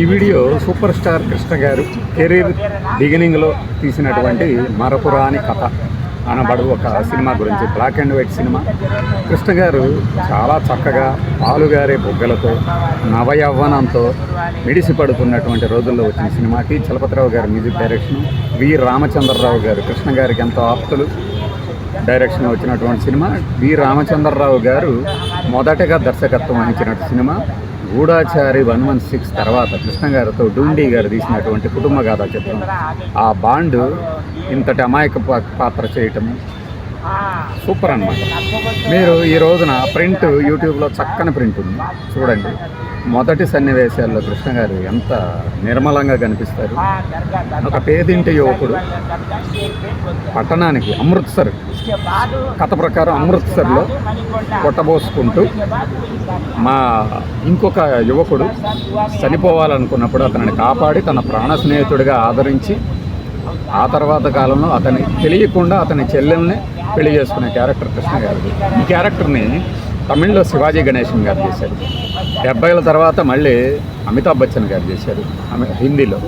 ఈ video super star Krishna గారు career బిగినింగ్లో తీసినటువంటి మరపురాని కథ అనబడు ఒక సినిమా గురించి black and white cinema. Krishna గారు చాలా చక్కగా పాలుగారే బొగ్గలతో నవయవ్వనంతో మిడిసిపడుతున్నటువంటి రోజుల్లో వచ్చిన సినిమా టి చలపతిరావు గారి మ్యూజిక్ డైరెక్షన్ వి రామచంద్రరావు గారు కృష్ణ గారికి ఎంతో ఆప్తులు. డైరెక్షన్ వచ్చినటువంటి సినిమా వి రామచంద్రరావు గారు మొదటగా దర్శకత్వం వహించినటువంటి cinema. Goodachari one one six తర్వాత కృష్ణ గారితో డూండి గారు తీసినటువంటి కుటుంబ గాథ చిత్రం ఆ బాండ్ ఇంతటి అమాయక పాత్ర చేయటము సూపర్ అన్నమాట. మీరు ఈ రోజున ప్రింట్ యూట్యూబ్లో చక్కని ప్రింట్ ఉంది. చూడండి. మొదటి సన్నివేశాల్లో కృష్ణ గారు ఎంత నిర్మలంగా కనిపిస్తారు. ఒక పేదింటి యువకుడు పట్టణానికి అమృత్సర్ కథ ప్రకారం అమృత్సర్లో కొట్టబోసుకుంటూ మా ఇంకొక యువకుడు చనిపోవాలనుకున్నప్పుడు అతనిని కాపాడి తన ప్రాణ స్నేహితుడిగా ఆదరించి ఆ తర్వాత కాలంలో అతని తెలియకుండా అతని చెల్లెల్ని పెళ్ళి చేసుకునే క్యారెక్టర్ కృష్ణ గారు ఈ క్యారెక్టర్ని తమిళ్ళో శివాజీ గణేశన్ గారు చేశారు. డెబ్బైల తర్వాత మళ్ళీ అమితాబ్ బచ్చన్ గారు చేశారు. ఆమె హిందీలో.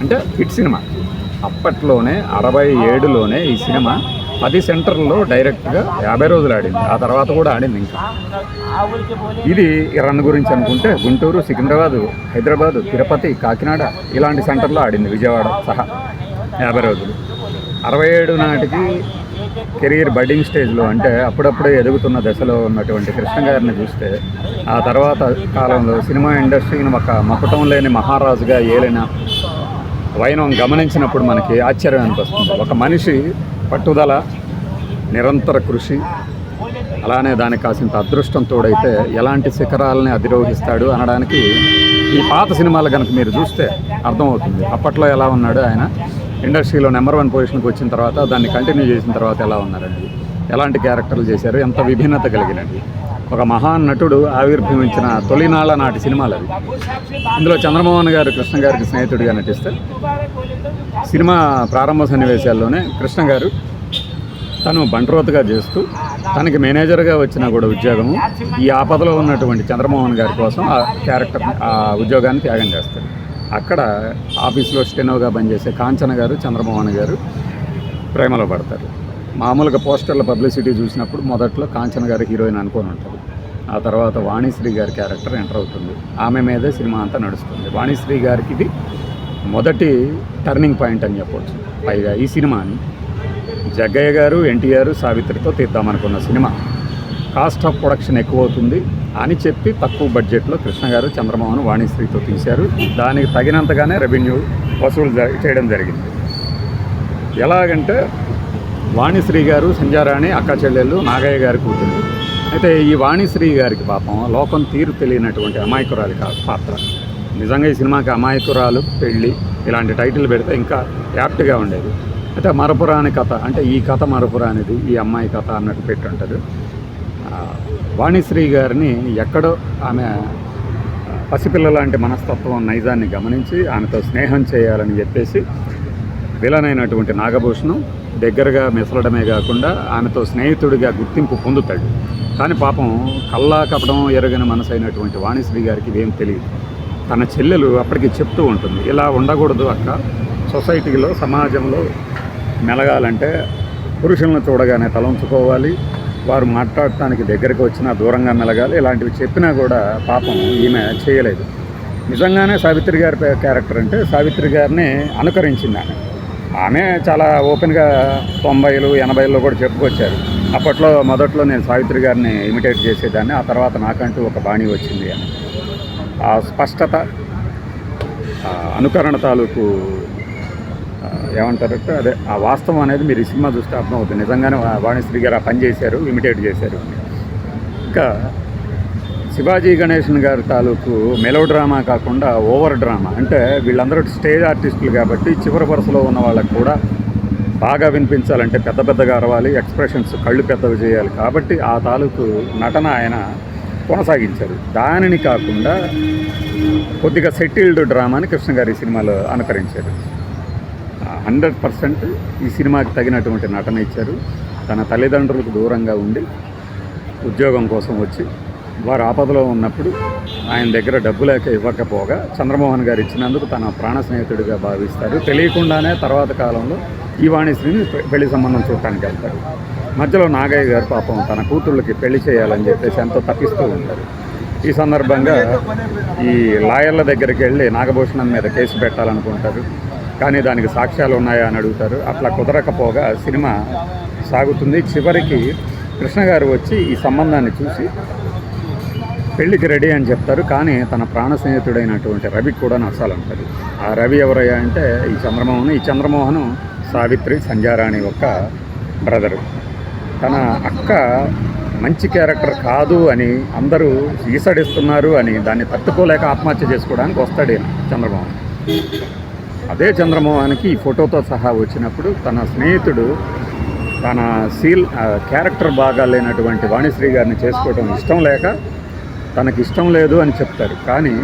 అంటే హిట్ సినిమా. అప్పట్లోనే అరవై ఏడులోనే ఈ సినిమా పది సెంటర్లో డైరెక్ట్గా యాభై రోజులు ఆడింది. ఆ తర్వాత కూడా ఆడింది ఇంకా. ఇది ఈ రన్ గురించి అనుకుంటే గుంటూరు సికింద్రాబాద్ హైదరాబాద్ తిరుపతి కాకినాడ ఇలాంటి సెంటర్లో ఆడింది విజయవాడ సహా యాభై రోజులు. అరవై ఏడు నాటికి కెరీర్ బడ్డింగ్ స్టేజ్లో అంటే అప్పుడప్పుడే ఎదుగుతున్న దశలో ఉన్నటువంటి కృష్ణ గారిని చూస్తే ఆ తర్వాత కాలంలో సినిమా ఇండస్ట్రీని ఒక మకుటం లేని మహారాజుగా ఏలిన వైనం గమనించినప్పుడు మనకి ఆశ్చర్యం అనిపిస్తుంది. ఒక మనిషి పట్టుదల నిరంతర కృషి అలానే దానికి కాసింత అదృష్టం తోడైతే ఎలాంటి శిఖరాలని అధిరోహిస్తాడు అనడానికి ఈ పాత సినిమాలు కనుక మీరు చూస్తే అర్థమవుతుంది. అప్పట్లో ఎలా ఉన్నాడు ఆయన? ఇండస్ట్రీలో నెంబర్ వన్ పొజిషన్కి వచ్చిన తర్వాత దాన్ని కంటిన్యూ చేసిన తర్వాత ఎలా ఉన్నారండి? ఎలాంటి క్యారెక్టర్లు చేశారు? ఎంత విభిన్నత కలిగినండి ఒక మహాన్ నటుడు ఆవిర్భవించిన తొలినాళ్ళ నాటి సినిమాలు అవి. ఇందులో చంద్రమోహన్ గారు కృష్ణ గారికి స్నేహితుడిగా నటిస్తే సినిమా ప్రారంభ సన్నివేశాల్లోనే కృష్ణ గారు తను బంట్రోత్గా చేస్తూ తనకి మేనేజర్గా వచ్చిన కూడా ఉద్యోగము ఈ ఆపదలో ఉన్నటువంటి చంద్రమోహన్ గారి కోసం ఆ క్యారెక్టర్ ఆ ఉద్యోగాన్ని త్యాగం చేస్తాడు. అక్కడ ఆఫీస్లో స్టెనోగా పనిచేసే కాంచన గారు చంద్రమోహన్ గారు ప్రేమలో పడతారు. మామూలుగా పోస్టర్ల పబ్లిసిటీ చూసినప్పుడు మొదట్లో కాంచన గారి హీరోయిన్ అనుకొని ఉంటుంది. ఆ తర్వాత వాణిశ్రీ గారి క్యారెక్టర్ ఎంటర్ అవుతుంది. ఆమె మీదే సినిమా అంతా నడుస్తుంది. వాణిశ్రీ గారికి ఇది మొదటి టర్నింగ్ పాయింట్ అని చెప్పవచ్చు పైగా ఈ సినిమాని జగ్గయ్య గారు ఎన్టీఆర్ సావిత్రితో తీద్దామనుకున్న సినిమా. కాస్ట్ ఆఫ్ ప్రొడక్షన్ ఎక్కువ అవుతుంది అని చెప్పి తక్కువ బడ్జెట్లో కృష్ణ గారు చంద్రమోహన్ వాణిశ్రీతో తీశారు. దానికి తగినంతగానే రెవెన్యూ వసూలు జ- చేయడం జరిగింది. ఎలాగంటే వాణిశ్రీ గారు సంజారాణి అక్క చెల్లెళ్ళు నాగయ్య గారి కూతురు. అయితే ఈ వాణిశ్రీ గారికి పాపం లోకం తీరు తెలియనటువంటి అమాయకురాలి పాత్ర. నిజంగా ఈ సినిమాకి అమాయకురాలు పెళ్ళి ఇలాంటి టైటిల్ పెడితే ఇంకా యాప్ట్గా ఉండేది. అయితే మరపురాని కథ అంటే ఈ కథ మరపురానిది ఈ అమ్మాయి కథ అన్నట్టు పెట్టి ఉంటుంది వాణిశ్రీ గారిని ఎక్కడో ఆమె పసిపిల్ల లాంటి మనస్తత్వం నైజాన్ని గమనించి ఆమెతో స్నేహం చేయాలని చెప్పేసి విలనైనటువంటి నాగభూషణం దగ్గరగా మెసలడమే కాకుండా ఆమెతో స్నేహితుడిగా గుర్తింపు పొందుతాడు. కానీ పాపం కల్లా కపడం ఎరగని మనసు అయినటువంటి వాణిశ్రీ గారికి ఇదేం తెలియదు. తన చెల్లెలు అప్పటికి చెప్తూ ఉంటుంది ఇలా ఉండకూడదు అక్క. సొసైటీలో సమాజంలో మెలగాలంటే పురుషులను చూడగానే తలంచుకోవాలి. వారు మాట్లాడటానికి దగ్గరికి వచ్చినా దూరంగా మెలగాలి. ఇలాంటివి చెప్పినా కూడా పాపం ఈమె చేయలేదు. నిజంగానే సావిత్రి గారి పే- క్యారెక్టర్ అంటే సావిత్రి గారిని అనుకరించింది ఆమె. ఆమె చాలా ఓపెన్గా తొంభైలు ఎనభైలో కూడా చెప్పుకొచ్చారు. అప్పట్లో మొదట్లో నేను సావిత్రి గారిని ఇమిటేట్ చేసేదాన్ని ఆ తర్వాత నాకంటూ ఒక బాణి వచ్చింది అని. ఆ స్పష్టత అనుకరణ తాలూకు ఏమంటారు ఏమంటారంటే అదే ఆ వాస్తవం అనేది మీరు ఈ సినిమా చూస్తే అర్థమవుతుంది. నిజంగానే వాణిశ్రీ గారు ఆ పని చేశారు ఇమిటేట్ చేశారు. ఇంకా శివాజీ గణేషన్ గారి తాలూకు మెలో డ్రామా కాకుండా ఓవర్ డ్రామా. అంటే వీళ్ళందరూ స్టేజ్ ఆర్టిస్టులు కాబట్టి చివరి వరుసలో ఉన్న వాళ్ళకు కూడా బాగా వినిపించాలంటే పెద్ద పెద్దగా అరవాలి ఎక్స్ప్రెషన్స్ కళ్ళు పెద్దవి చేయాలి కాబట్టి ఆ తాలూకు నటన ఆయన కొనసాగించారు. దానిని కాకుండా కొద్దిగా సెటిల్డ్ డ్రామాని కృష్ణ గారి సినిమాలో అనుకరించారు. హండ్రెడ్ పర్సెంట్ ఈ సినిమాకి తగినటువంటి నటన ఇచ్చారు. తన తల్లిదండ్రులకు దూరంగా ఉండి ఉద్యోగం కోసం వచ్చి వారు ఆపదలో ఉన్నప్పుడు ఆయన దగ్గర డబ్బు లేక ఇవ్వకపోగా చంద్రమోహన్ గారు ఇచ్చినందుకు తన ప్రాణ స్నేహితుడిగా భావిస్తారు. తెలియకుండానే తర్వాత కాలంలో ఈ వాణిశ్రీని పె- పెళ్ళి సంబంధం చూడటానికి వెళ్తారు. మధ్యలో నాగయ్య గారు పాపం తన కూతుళ్ళకి పెళ్ళి చేయాలని చెప్పేసి ఎంతో తప్పిస్తూ ఉంటారు. ఈ సందర్భంగా ఈ లాయర్ల దగ్గరికి వెళ్ళి నాగభూషణం మీద కేసు పెట్టాలనుకుంటారు. కానీ దానికి సాక్ష్యాలు ఉన్నాయా అని అడుగుతారు. అట్లా కుదరకపోగా సినిమా సాగుతుంది. చివరికి కృష్ణ గారు వచ్చి ఈ సంబంధాన్ని చూసి పెళ్ళికి రెడీ అని చెప్తారు కానీ తన ప్రాణ స్నేహితుడైనటువంటి రవి కూడా నచ్చాలంటది ఆ రవి ఎవరయ్యా అంటే ఈ చంద్రమోహన్ ఈ చంద్రమోహన్ సావిత్రి సంధ్యారాణి యొక్క బ్రదరు. తన అక్క మంచి క్యారెక్టర్ కాదు అని అందరూ ఈసడిస్తున్నారు అని దాన్ని తట్టుకోలేక ఆత్మహత్య చేసుకోవడానికి వస్తాడు చంద్రమోహన్. అదే చంద్రమోహన్కి ఈ ఫోటోతో సహా వచ్చినప్పుడు తన స్నేహితుడు తన సీల్ క్యారెక్టర్ బాగా లేనటువంటి వాణిశ్రీ గారిని చేసుకోవడం ఇష్టం లేక తనకి ఇష్టం లేదు అని చెప్తారు. కానీ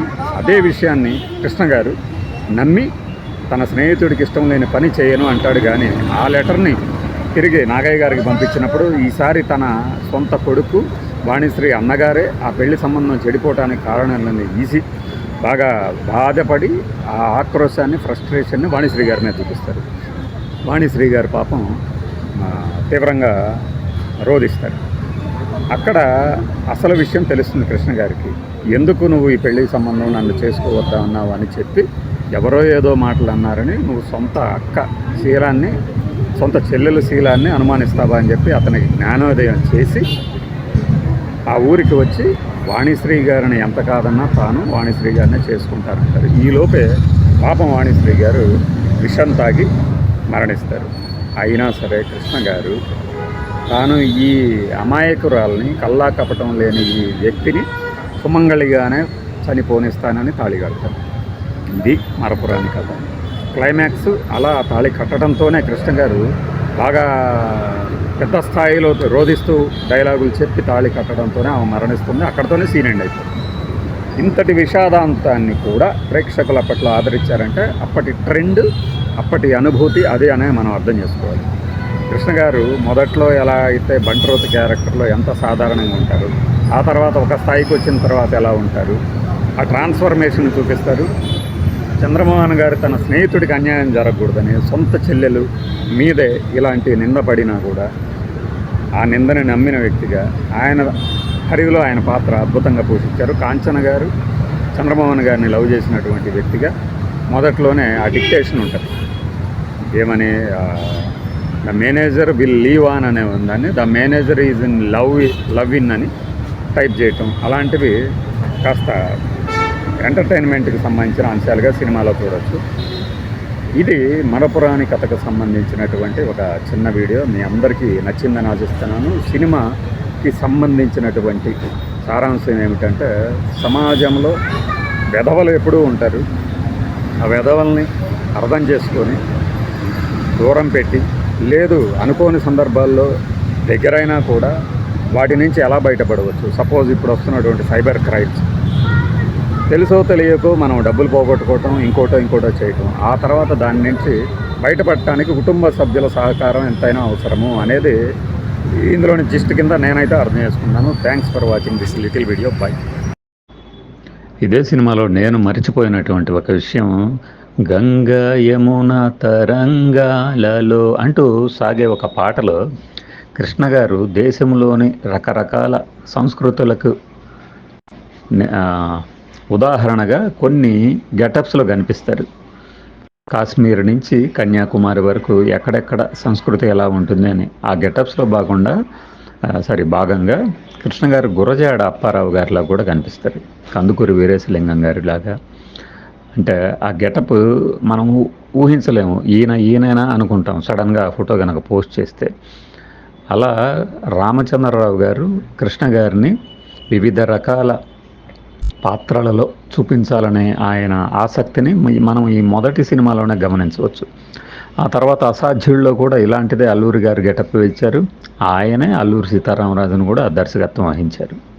అదే విషయాన్ని కృష్ణ గారు నమ్మి తన స్నేహితుడికి ఇష్టం లేని పని చేయను అంటాడు. కానీ ఆ లెటర్ని తిరిగి నాగయ్య గారికి పంపించినప్పుడు ఈసారి తన సొంత కొడుకు వాణిశ్రీ అన్నగారే ఆ పెళ్ళి సంబంధం చెడిపోవడానికి కారణాలని ఈసి బాగా బాధపడి ఆ ఆక్రోశాన్ని ఫ్రస్ట్రేషన్ని వాణిశ్రీ గారి మీద చూపిస్తారు. వాణిశ్రీ గారు పాపం తీవ్రంగా రోధిస్తారు. అక్కడ అసలు విషయం తెలుస్తుంది కృష్ణ గారికి. ఎందుకు నువ్వు ఈ పెళ్ళి సంబంధం నన్ను చేసుకోవద్దా అన్నావు అని చెప్పి ఎవరో ఏదో మాటలు అన్నారని నువ్వు సొంత అక్క శీలాన్ని సొంత చెల్లెల శీలాన్ని అనుమానిస్తావా అని చెప్పి అతనికి జ్ఞానోదయం చేసి ఆ ఊరికి వచ్చి వాణిశ్రీ గారిని ఎంత కాదన్నా తాను వాణిశ్రీ గారినే చేసుకుంటారంటారు ఈలోపే పాపం వాణిశ్రీ గారు విషం తాగి మరణిస్తారు. అయినా సరే కృష్ణ గారు తాను ఈ అమాయకురాల్ని కల్లా కపటం లేని ఈ వ్యక్తిని సుమంగళిగానే చనిపోనిస్తానని తాళి కడతారు. ఇది మరపురాని కథ. క్లైమాక్స్ అలా తాళి కట్టడంతోనే కృష్ణ గారు బాగా పెద్ద స్థాయిలో రోధిస్తూ డైలాగులు చెప్పి తాళి కట్టడంతోనే ఆమె మరణిస్తుంది. అక్కడతోనే సీన్ ఎండ్ అయిపోతుంది. ఇంతటి విషాదాంతాన్ని కూడా ప్రేక్షకుల పట్ల ఆదరించారంటే అప్పటి ట్రెండ్ అప్పటి అనుభూతి అదే అనే మనం అర్థం చేసుకోవాలి. కృష్ణ గారు మొదట్లో ఎలా అయితే బంట్రోత్ క్యారెక్టర్లో ఎంత సాధారణంగా ఉంటారు ఆ తర్వాత ఒక స్థాయికి వచ్చిన తర్వాత ఎలా ఉంటారు ఆ ట్రాన్స్ఫర్మేషన్ చూపిస్తారు. చంద్రమోహన్ గారు తన స్నేహితుడికి అన్యాయం జరగకూడదని సొంత చెల్లెలు మీదే ఇలాంటి నింద పడినా కూడా ఆ నిందని నమ్మిన వ్యక్తిగా ఆయన హరిలో ఆయన పాత్ర అద్భుతంగా పోషించారు. కాంచన గారు చంద్రమోహన్ గారిని లవ్ చేసినటువంటి వ్యక్తిగా మొదట్లోనే ఆ డిక్టేషన్ ఉంటుంది. ఏమని the manager will leave on అనే ఉందని the manager is in love love in అని టైప్ చేయటం. అలాంటివి కాస్త ఎంటర్టైన్మెంట్కి సంబంధించిన అంశాలుగా సినిమాలో చూడొచ్చు. ఇది మరపురాని కథకు సంబంధించినటువంటి ఒక చిన్న వీడియో. మీ అందరికీ నచ్చిందని ఆశిస్తున్నాను. సినిమాకి సంబంధించినటువంటి సారాంశం ఏమిటంటే సమాజంలో వెధవలు ఎప్పుడూ ఉంటారు. ఆ వెధవల్ని అర్థం చేసుకొని దూరం పెట్టి లేదు అనుకోని సందర్భాల్లో దగ్గరైనా కూడా వాటి నుంచి ఎలా బయటపడవచ్చు? సపోజ్ ఇప్పుడు వస్తున్నటువంటి సైబర్ క్రైమ్స్. తెలుసో తెలియకో మనం డబ్బులు పోగొట్టుకోవటం ఇంకోటో ఇంకోటో చేయటం. ఆ తర్వాత దాని నుంచి బయటపడటానికి కుటుంబ సభ్యుల సహకారం ఎంతైనా అవసరము అనేది ఇందులోని జిస్ట్ కింద నేనైతే అర్థం చేసుకున్నాను. Thanks for watching this little video bye ఇదే సినిమాలో నేను మర్చిపోయినటువంటి ఒక విషయం గంగా యమున తరంగాలలో అంటూ సాగే ఒక పాటలో కృష్ణ గారు దేశంలోని రకరకాల సంస్కృతులకు ఉదాహరణగా కొన్ని గెటప్స్లో కనిపిస్తారు. కాశ్మీర్ నుంచి కన్యాకుమారి వరకు ఎక్కడెక్కడ సంస్కృతి ఎలా ఉంటుంది అని. ఆ గెటప్స్లో బాగుండా సారీ భాగంగా కృష్ణ గారు గురజాడ అప్పారావు గారిలా కూడా కనిపిస్తారు. కందుకూరి వీరేశలింగం గారిలాగా. అంటే ఆ గెటప్ మనం ఊహించలేము. ఈయన ఈయనైనా అనుకుంటాం. సడన్గా ఆ ఫోటో కనుక పోస్ట్ చేస్తే. అలా రామచంద్రరావు గారు కృష్ణ గారిని వివిధ రకాల పాత్రలలో చూపించాలనే ఆయన ఆసక్తిని మనం ఈ మొదటి సినిమాలోనే గమనించవచ్చు. ఆ తర్వాత అసాధ్యుల్లో కూడా ఇలాంటిదే అల్లూరి గారు గెటప్ ఇచ్చారు ఆయనే అల్లూరి సీతారామరాజును కూడా దర్శకత్వం వహించారు.